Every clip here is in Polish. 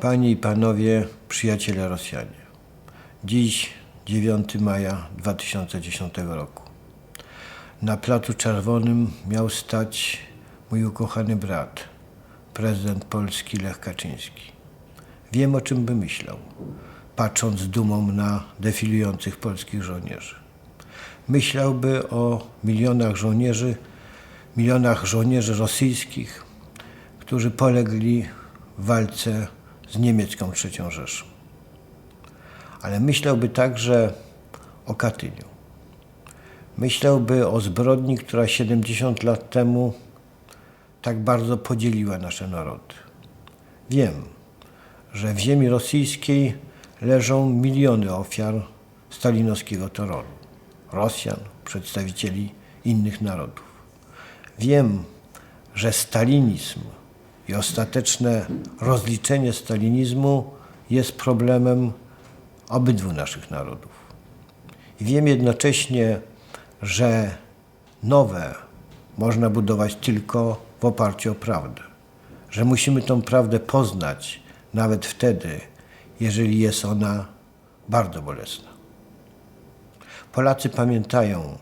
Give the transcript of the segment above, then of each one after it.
Panie i panowie, przyjaciele Rosjanie. Dziś 9 maja 2010 roku. Na Placu Czerwonym miał stać mój ukochany brat, prezydent Polski Lech Kaczyński. Wiem, o czym by myślał, patrząc z dumą na defilujących polskich żołnierzy. Myślałby o milionach żołnierzy, milionach żołnierzy rosyjskich, którzy polegli w walce z niemiecką III Rzeszą. Ale myślałby także o Katyniu. Myślałby o zbrodni, która 70 lat temu tak bardzo podzieliła nasze narody. Wiem, że w ziemi rosyjskiej leżą miliony ofiar stalinowskiego terroru. Rosjan, przedstawicieli innych narodów. Wiem, że stalinizm i ostateczne rozliczenie stalinizmu jest problemem obydwu naszych narodów. I wiem jednocześnie, że nowe można budować tylko w oparciu o prawdę. Że musimy tą prawdę poznać nawet wtedy, jeżeli jest ona bardzo bolesna. Polacy pamiętają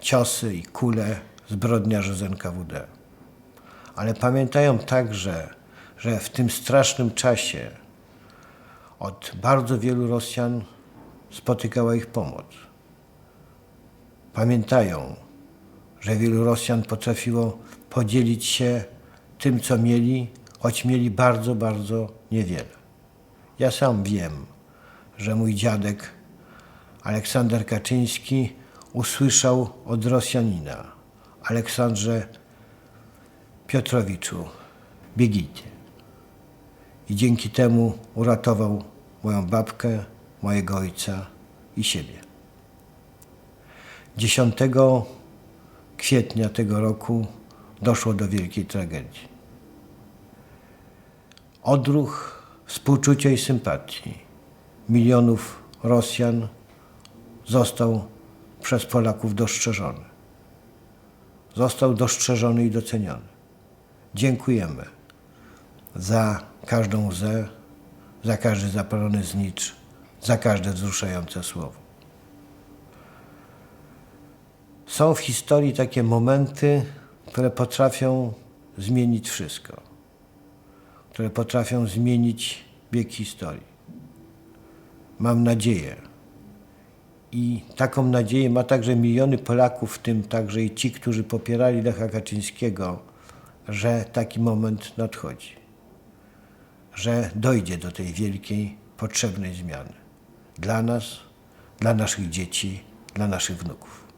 ciosy i kule zbrodniarzy z NKWD. Ale pamiętają także, że w tym strasznym czasie od bardzo wielu Rosjan spotykała ich pomoc. Pamiętają, że wielu Rosjan potrafiło podzielić się tym, co mieli, choć mieli bardzo, bardzo niewiele. Ja sam wiem, że mój dziadek Aleksander Kaczyński usłyszał od Rosjanina, Aleksandrze Piotrowiczu, biegijcie. I dzięki temu uratował moją babkę, mojego ojca i siebie. 10 kwietnia tego roku doszło do wielkiej tragedii. Odruch współczucia i sympatii milionów Rosjan został przez Polaków dostrzeżony. Został dostrzeżony i doceniony. Dziękujemy za każdą łzę, za każdy zapalony znicz, za każde wzruszające słowo. Są w historii takie momenty, które potrafią zmienić wszystko, które potrafią zmienić bieg historii. Mam nadzieję, i taką nadzieję ma także miliony Polaków, w tym także i ci, którzy popierali Lecha Kaczyńskiego, że taki moment nadchodzi, że dojdzie do tej wielkiej, potrzebnej zmiany dla nas, dla naszych dzieci, dla naszych wnuków.